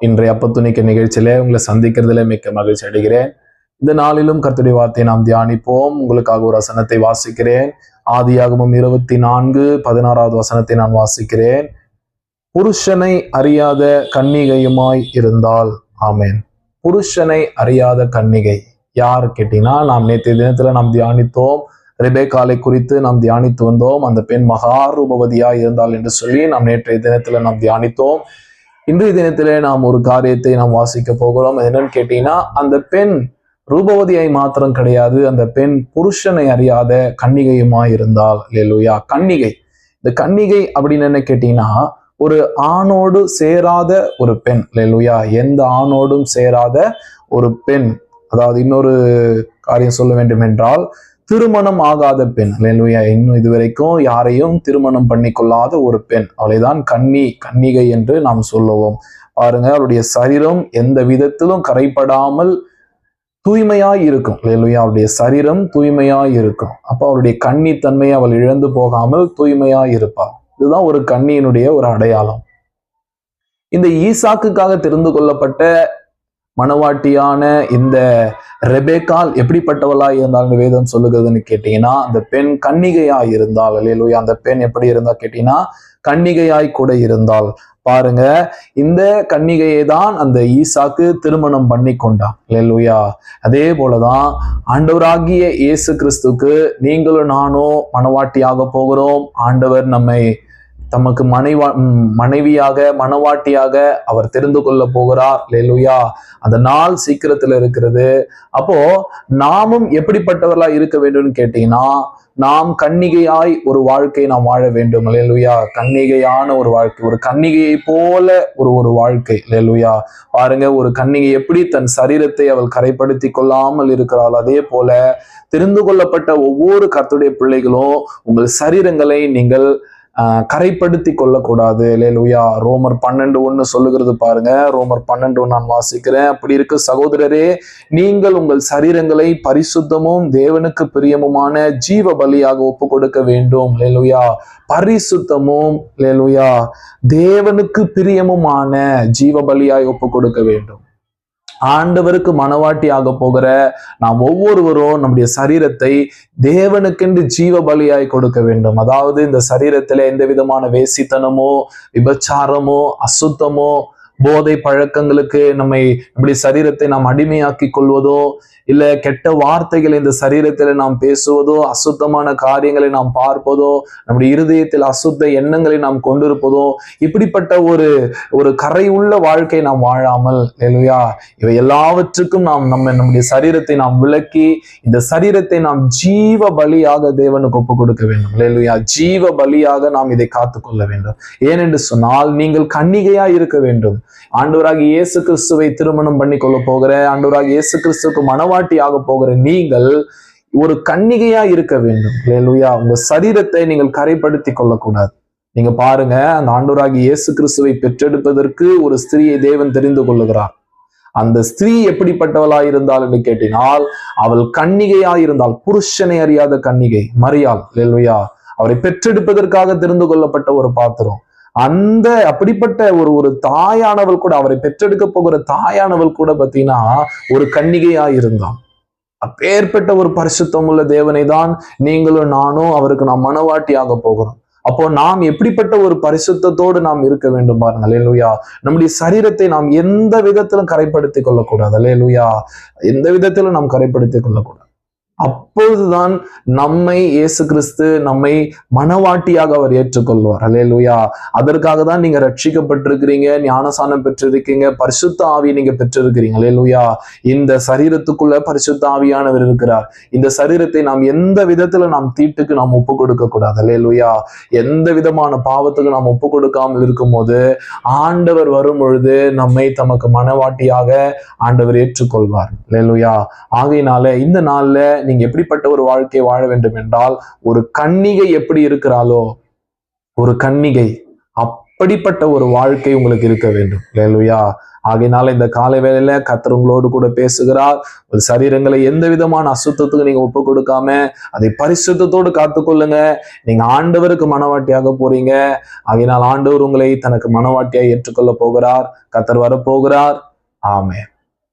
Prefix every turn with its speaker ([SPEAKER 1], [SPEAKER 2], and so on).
[SPEAKER 1] இன்றைய அப்பத்துணிக்க நிகழ்ச்சியிலே உங்களை சந்திக்கிறதுல மிக்க மகிழ்ச்சி அடைகிறேன். இந்த நாளிலும் கர்த்தருடைய வார்த்தையை நாம் தியானிப்போம். உங்களுக்காக ஒரு வசனத்தை வாசிக்கிறேன். ஆதியாகமும் இருபத்தி நான்கு பதினாறாவது வசனத்தை நான் வாசிக்கிறேன். புருஷனை அறியாத கன்னிகையுமாய் இருந்தால். ஆமேன். புருஷனை அறியாத கன்னிகை. யார் கேட்டீங்கன்னா நாம் நேற்றைய தினத்துல நாம் தியானித்தோம். ரெபேக்காலை குறித்து நாம் தியானித்து வந்தோம். அந்த பெண் மகாரூபவதியா இருந்தால் என்று சொல்லி நாம் நேற்றைய தினத்துல நாம் தியானித்தோம். இன்றைய தினத்திலே நாம் ஒரு காரியத்தை நாம் வாசிக்க போகிறோம். என்னன்னு கேட்டீங்கன்னா அந்த பெண் ரூபவதியாய் மாத்திரம் கிடையாது. அந்த பெண் புருஷனை அறியாத கன்னிகையுமாய் இருந்தால் லேலுயா கன்னிகை. இந்த கன்னிகை அப்படின்னு என்ன கேட்டீங்கன்னா ஒரு ஆணோடு சேராத ஒரு பெண். லேலுயா எந்த ஆணோடும் சேராத ஒரு பெண். அதாவது இன்னொரு காரியம் சொல்ல வேண்டும் என்றால் திருமணம் ஆகாத பெண். லேலுயா இன்னும் இதுவரைக்கும் யாரையும் திருமணம் பண்ணி கொள்ளாத ஒரு பெண். அவளைதான் கன்னி கன்னிகை என்று நாம் சொல்லுவோம். பாருங்க அவளுடைய சரீரம் எந்த விதத்திலும் கரைப்படாமல் தூய்மையாய் இருக்கும். லேலுயா அவளுடைய சரீரம் தூய்மையாய் இருக்கும். அப்போ அவளுடைய கன்னித்தன்மையை அவள் இழந்து போகாமல் தூய்மையாய் இருப்பாள் இதுதான் ஒரு கன்னியினுடைய ஒரு அடையாளம். இந்த ஈசாக்குக்காக தெரிந்து கொள்ளப்பட்ட மணவாட்டியான இந்த ரெபேக்கால் எப்படிப்பட்டவளா இருந்தாங்க வேதம் சொல்லுகிறதுன்னு கேட்டீங்கன்னா அந்த பெண் கன்னிகையா இருந்தால் அல்லேலூயா அந்த பெண் எப்படி இருந்தா கேட்டீங்கன்னா கன்னிகையாய் கூட இருந்தால் பாருங்க இந்த கன்னிகையை தான் அந்த ஈசாக்கு திருமணம் பண்ணி கொண்டான் இல்லையா அதே போலதான் ஆண்டவராகிய இயேசு கிறிஸ்துக்கு நீங்களும் நானும் மனவாட்டியாக போகிறோம். ஆண்டவர் நம்மை தமக்கு மனைவா மனைவியாக மனவாட்டியாக அவர் தெரிந்து கொள்ள போகிறார். லேலுயா அந்த நாள் சீக்கிரத்துல இருக்கிறது. அப்போ நாமும் எப்படிப்பட்டவர்களா இருக்க வேண்டும்னு கேட்டீங்கன்னா நாம் கன்னிகையாய் ஒரு வாழ்க்கை நாம் வாழ வேண்டும். லேலுயா கன்னிகையான ஒரு வாழ்க்கை ஒரு கன்னிகையை போல ஒரு ஒரு வாழ்க்கை. லேலுயா பாருங்க ஒரு கன்னிகை எப்படி தன் சரீரத்தை அவள் கரைப்படுத்தி கொள்ளாமல் இருக்கிறாள். அதே போல தெரிந்து கொள்ளப்பட்ட ஒவ்வொரு கத்துடைய பிள்ளைகளும் உங்கள் சரீரங்களை நீங்கள் கரைப்படுத்தி கொள்ளக்கூடாது. லேலுயா ரோமர் பன்னெண்டு ஒன்று சொல்லுகிறது பாருங்க. ரோமர் பன்னெண்டு ஒன்று நான் வாசிக்கிறேன். அப்படி இருக்கு சகோதரரே நீங்கள் உங்கள் சரீரங்களை பரிசுத்தமும் தேவனுக்கு பிரியமுமான ஜீவ பலியாக ஒப்பு கொடுக்க வேண்டும். லேலுயா பரிசுத்தமும் லேலுயா தேவனுக்கு பிரியமுமான ஜீவ பலியாய் ஒப்பு கொடுக்க வேண்டும். ஆண்டவருக்கு மனவாட்டி ஆக போகிற நாம் ஒவ்வொருவரும் நம்முடைய சரீரத்தை தேவனுக்கென்று ஜீவ பலியாய் கொடுக்க வேண்டும். அதாவது இந்த சரீரத்துல எந்த விதமான வேசித்தனமோ விபச்சாரமோ அசுத்தமோ போதை பழக்கங்களுக்கு நம்மை நம்முடைய சரீரத்தை நாம் அடிமையாக்கி கொள்வதோ இல்ல கெட்ட வார்த்தைகளை இந்த சரீரத்தில் நாம் பேசுவதோ அசுத்தமான காரியங்களை நாம் பார்ப்பதோ நம்முடைய இருதயத்தில் அசுத்த எண்ணங்களை நாம் கொண்டிருப்பதோ இப்படிப்பட்ட ஒரு ஒரு உள்ள வாழ்க்கை நாம் வாழாமல் இல்லையா இவை எல்லாவற்றுக்கும் நாம் நம்ம நம்முடைய சரீரத்தை நாம் விளக்கி இந்த சரீரத்தை நாம் ஜீவ பலியாக தேவனுக்கு ஒப்பு கொடுக்க வேண்டும் இல்லையா ஜீவ பலியாக நாம் இதை காத்துக்கொள்ள வேண்டும். ஏனென்று சொன்னால் நீங்கள் கன்னிகையா இருக்க வேண்டும். ஆண்டவராக இயேசு கிறிஸ்துவை திருமணம் பண்ணி கொள்ள போகிற ஆண்டவராக இயேசு கிறிஸ்துவுக்கு மனவாட்டி ஆக போகிற நீங்கள் ஒரு கன்னிகையா இருக்க வேண்டும். இல்லையா உங்க சரீரத்தை நீங்கள் கரைப்படுத்தி கொள்ளக்கூடாது. நீங்க பாருங்க அந்த ஆண்டோராகி இயேசு கிறிஸ்துவை பெற்றெடுப்பதற்கு ஒரு ஸ்திரியை தேவன் தெரிந்து கொள்ளுகிறார். அந்த ஸ்திரீ எப்படிப்பட்டவளா இருந்தால் என்று கேட்டினால் அவள் கன்னிகையா இருந்தால் புருஷனை அறியாத கன்னிகை மரியாள். லேலுயா அவரை பெற்றெடுப்பதற்காக தெரிந்து கொள்ளப்பட்ட ஒரு பாத்திரம். அந்த அப்படிப்பட்ட ஒரு ஒரு தாயானவள் கூட அவரை பெற்றெடுக்க போகிற தாயானவள் கூட பார்த்தீங்கன்னா ஒரு கன்னிகையா இருந்தான். அப்பேற்பட்ட ஒரு பரிசுத்தம் உள்ள தேவனை தான் நீங்களும் நானும் அவருக்கு நாம் மனவாட்டியாக போகிறோம். அப்போ நாம் எப்படிப்பட்ட ஒரு பரிசுத்தத்தோடு நாம் இருக்க வேண்டும் பாருங்கள். லேலுயா நம்முடைய சரீரத்தை நாம் எந்த விதத்திலும் கரைப்படுத்திக் கொள்ளக்கூடாது. லேலுயா எந்த விதத்திலும் நாம் கரைப்படுத்திக் கொள்ளக்கூடாது. அப்பொழுதுதான் நம்மை இயேசு கிறிஸ்து நம்மை மனவாட்டியாக அவர் ஏற்றுக்கொள்வார். அலேலுயா அதற்காக தான் நீங்க ரட்சிக்கப்பட்டிருக்கிறீங்க ஞானசானம் பெற்றிருக்கீங்க பரிசுத்த ஆவி நீங்க பெற்றிருக்கிறீங்க. அலேலுயா இந்த சரீரத்துக்குள்ள பரிசுத்த ஆவியானவர் இருக்கிறார். இந்த சரீரத்தை நாம் எந்த விதத்துல நாம் தீட்டுக்கு நாம் ஒப்பு கொடுக்க கூடாது அலேலுயா எந்த விதமான பாவத்துக்கு நாம் ஒப்பு கொடுக்காமல் இருக்கும்போது ஆண்டவர் வரும் பொழுது நம்மை தமக்கு மனவாட்டியாக ஆண்டவர் ஏற்றுக்கொள்வார். அலேலுயா ஆகையினால இந்த நாள்ல நீங்க எப்படிப்பட்ட ஒரு வாழ்க்கையை வாழ வேண்டும் என்றால் ஒரு கன்னிகை எப்படி இருக்கிறாளோ ஒரு கன்னிகை அப்படிப்பட்ட ஒரு வாழ்க்கை உங்களுக்கு இருக்க வேண்டும். இல்லையா ஆகையினால இந்த காலை வேலையில கத்தர் உங்களோடு கூட பேசுகிறார். ஒரு சரீரங்களை எந்த விதமான அசுத்தத்துக்கு நீங்க ஒப்பு கொடுக்காம அதை பரிசுத்தத்தோடு காத்துக்கொள்ளுங்க. நீங்க ஆண்டவருக்கு மனவாட்டியாக போறீங்க. ஆகையினால் ஆண்டவர் உங்களை தனக்கு மனவாட்டியாக ஏற்றுக்கொள்ள போகிறார். கத்தர் வரப்போகிறார். ஆமே